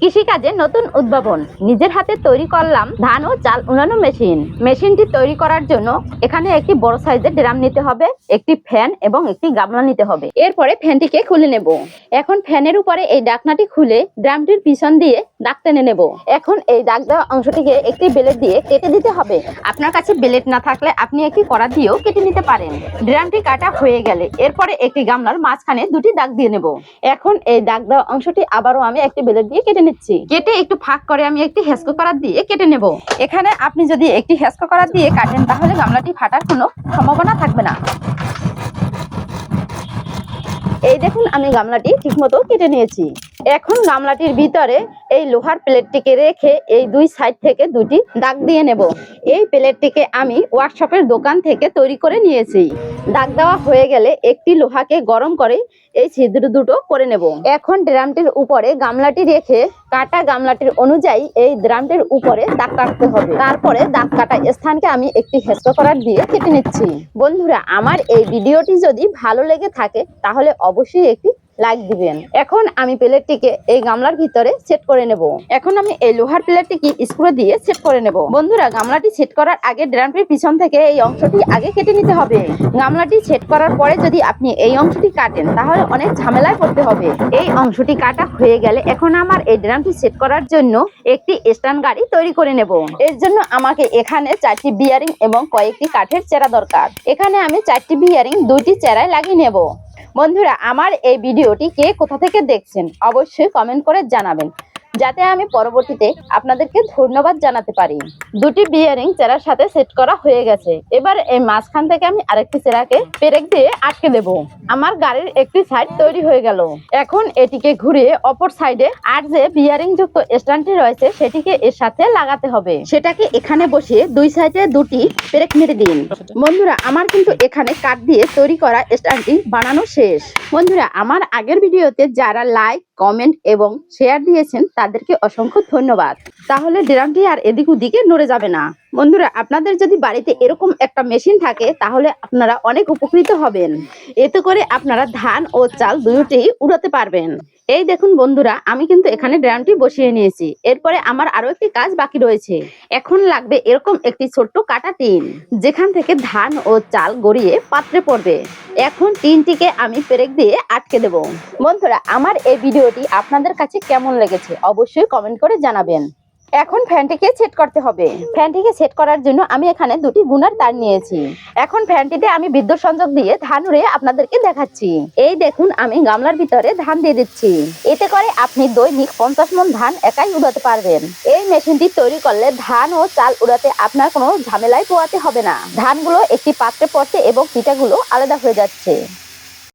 কৃষিকাজে নতুন উদ্ভাবন। নিজের হাতে তৈরি করলাম ধান ও চাল উনানো মেশিন। মেশিনটি তৈরি করার জন্য এখানে একটি বড় সাইজের ড্রাম নিতে হবে, একটি ফ্যান এবং একটি গামলা নিতে হবে। এরপরে ফ্যানটিকে খুলে নেব। এখন ফ্যানের উপরে এই ডাকনাটি খুলে ড্রামটির পিছন দিয়ে দাগ টেনে নেব। এখন এই দাগ দেওয়া অংশটিকে একটি বেলেট দিয়ে কেটে দিতে হবে। আপনার কাছে বেলেট না থাকলে আপনি একটি কড়া দিয়েও কেটে নিতে পারেন। ড্রামটি কাটা হয়ে গেলে এরপরে একটি গামলার মাঝখানে দুটি দাগ দিয়ে নেব। এখন এই দাগ দেওয়া অংশটি আবারও আমি একটি বেলেট দিয়ে কেটে নিচ্ছি। কেটে একটু ফাঁক করে আমি একটি হেস্কো করার দিয়ে কেটে নেব। এখানে আপনি যদি একটি হেস্কো করার দিয়ে কাটেন, তাহলে গামলাটি ফাটার কোনো সম্ভাবনা থাকবে না। এই দেখুন, আমি গামলাটি ঠিকমতো কেটে নিয়েছি। এখন গামলাটির ভিতরে এই লোহার প্লেটটিকে রেখে এই দুই সাইড থেকে দুটি দাগ দিয়ে নেব। এই প্লেটটিকে আমি ওয়ার্কশপের দোকান থেকে তৈরি করে নিয়েছি। দাগ দেওয়া হয়ে গেলে একটি লোহাকে গরম করে এই ছিদ্র দুটো করে নেব। এখন ড্রামটির উপরে গামলাটি রেখে কাটা গামলাটির অনুযায়ী এই ড্রামটির উপরে দাগ কাটতে হবে। তারপরে দাগ কাটা স্থানকে আমি একটি হেস্ত করার দিয়ে কেটে নিচ্ছি। বন্ধুরা, আমার এই ভিডিওটি যদি ভালো লেগে থাকে, তাহলে অবশ্যই একটি লাইক দিবেন। এখন আমি প্লেটটিকে এই গামলার ভিতরে সেট করে নেব। এখন আমি এই লোহার প্লেটটিকে স্ক্রু দিয়ে সেট করে নেব। বন্ধুরা, গামলাটি সেট করার আগে ড্রামটির পিছন থেকে এই অংশটি আগে কেটে নিতে হবে। গামলাটি সেট করার পরে যদি আপনি এই অংশটি কাটেন, তাহলে অনেক ঝামেলায় পড়তে হবে। এই অংশটি কাটা হয়ে গেলে এখন আমার এই ড্রামটি সেট করার জন্য একটি স্ট্যান্ড গাড়ি তৈরি করে নেব। এর জন্য আমাকে এখানে চারটি বিয়ারিং এবং কয়েকটি কাঠের চেরা দরকার। এখানে আমি চারটি বিয়ারিং দুইটি চেরায় লাগিয়ে নেব। বন্ধুরা আমার এই ভিডিওটি কে কোথা থেকে দেখছেন? অবশ্যই কমেন্ট করে জানাবেন। যাতে আমি পরবর্তীতে আপনাদেরকে ধন্যবাদ জানাতে পারি। দুটি বিয়ারিং চেরার সাথে সেট করা হয়ে গেছে। এবার এই মাঝখান থেকে আমি আরেকটি চেরাকে পেরেক দিয়ে আটকে দেব। আমার গাড়ির একটি সাইড তৈরি হয়ে গেল। এখন এটিকে ঘুরিয়ে অপর সাইডে আর যে বিয়ারিং যুক্ত স্ট্যান্ডটি রয়েছে, সেটিকে এর সাথে লাগাতে হবে। সেটাকে এখানে বসিয়ে দুই সাইডে দুটি পেরেক মেরে দিন। বন্ধুরা, আমার কিন্তু এখানে কাঠ দিয়ে তৈরি করা স্ট্যান্ডটি বানানো শেষ। বন্ধুরা, আমার আগের ভিডিওতে যারা লাইক কমেন্ট এবং শেয়ার দিয়েছেন, তাদেরকে অসংখ্য ধন্যবাদ। তাহলে ড্রামটি আর এদিক ওদিকে নড়ে যাবে না। বন্ধুরা, আপনাদের যদি বাড়িতে এরকম একটা মেশিন থাকে, তাহলে আপনারা অনেক উপকৃত হবেন। এতে করে আপনারা ধান ও চাল দুটোই উড়াতে পারবেন। এই দেখুন বন্ধুরা, আমি কিন্তু এখানে ড্রামটি বসিয়ে নিয়েছি। এরপরে আমার আরও একটি কাজ বাকি রয়েছে। এখন লাগবে এরকম একটি ছোট্ট কাটা টিন, যেখান থেকে ধান ও চাল গড়িয়ে পাত্রে পড়বে। এখন টিনটিকে আমি পেরেক দিয়ে আটকে দেব। বন্ধুরা, আমার এই ভিডিওটি আপনাদের কাছে কেমন লেগেছে অবশ্যই কমেন্ট করে জানাবেন। এখন ফ্যানটিকে সেট করতে হবে। ফ্যানটিকে সেট করার জন্য আমি এখানে দুটি গুনার তার নিয়েছি। এখন ফ্যানটিতে আমি বিদ্যুৎ সংযোগ দিয়ে ধান উড়ে আপনাদেরকে দেখাচ্ছি। এই দেখুন, আমি গামলার ভিতরে ধান দিয়ে দিচ্ছি। এতে করে আপনি দৈনিক পঞ্চাশ মন ধান একাই উড়াতে পারবেন। এই মেশিনটি তৈরি করলে ধান ও চাল উড়াতে আপনার কোনো ঝামেলায় পোয়াতে হবে না। ধানগুলো একটি পাত্রে পড়ছে এবং পিঠাগুলো আলাদা হয়ে যাচ্ছে।